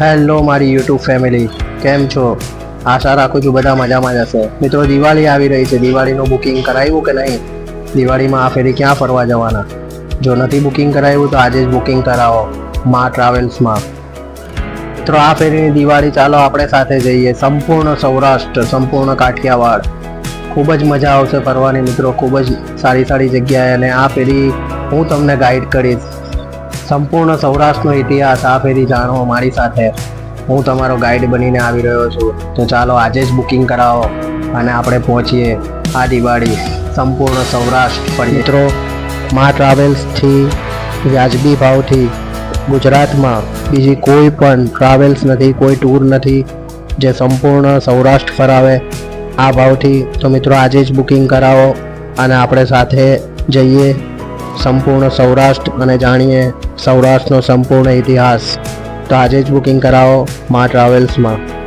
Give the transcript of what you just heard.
Hello મારી YouTube family કેમ છો? આશા રાખું છું બધા મજામાં જ હશે. મિત્રો, દિવાળી આવી રહી છે. દિવાળીનું બુકિંગ કરાવ્યું કે નહીં? દિવાળીમાં આ ફેરી ક્યાં ફરવા જવાના? જો નથી બુકિંગ કરાવ્યું તો આજે જ બુકિંગ કરાવો. મા ટ્રાવેલ્સમાં મિત્રો, આ ફેરીની દિવાળી ચાલો આપણે સાથે જઈએ. સંપૂર્ણ સૌરાષ્ટ્ર, સંપૂર્ણ કાઠિયાવાડ. ખૂબ જ મજા આવશે ફરવાની, મિત્રો. ખૂબ જ સારી સારી જગ્યાએ અને આ ફેરી હું તમને ગાઈડ કરીશ. સંપૂર્ણ સૌરાષ્ટ્રનો ઇતિહાસ આ ફેરી જાણો મારી સાથે. હું તમારો ગાઈડ બનીને આવી રહ્યો છું. તો ચાલો આજે જ બુકિંગ કરાવો અને આપણે પહોંચીએ આ દિવાળી સંપૂર્ણ સૌરાષ્ટ્ર મિત્રો, મા ટ્રાવેલ્સથી વ્યાજબી ભાવથી ગુજરાતમાં બીજી કોઈ પણ ટ્રાવેલ્સ નથી, કોઈ ટૂર નથી જે સંપૂર્ણ સૌરાષ્ટ્ર ફરાવે. આ ભાવથી તો મિત્રો આજે જ બુકિંગ કરાવો અને આપણે સાથે જઈએ. સંપૂર્ણ સૌરાષ્ટ્ર અને જાણીએ સૌરાષ્ટ્રનો સંપૂર્ણ ઇતિહાસ. તો આજે જ બુકિંગ કરાવો મા ટ્રાવેલ્સમાં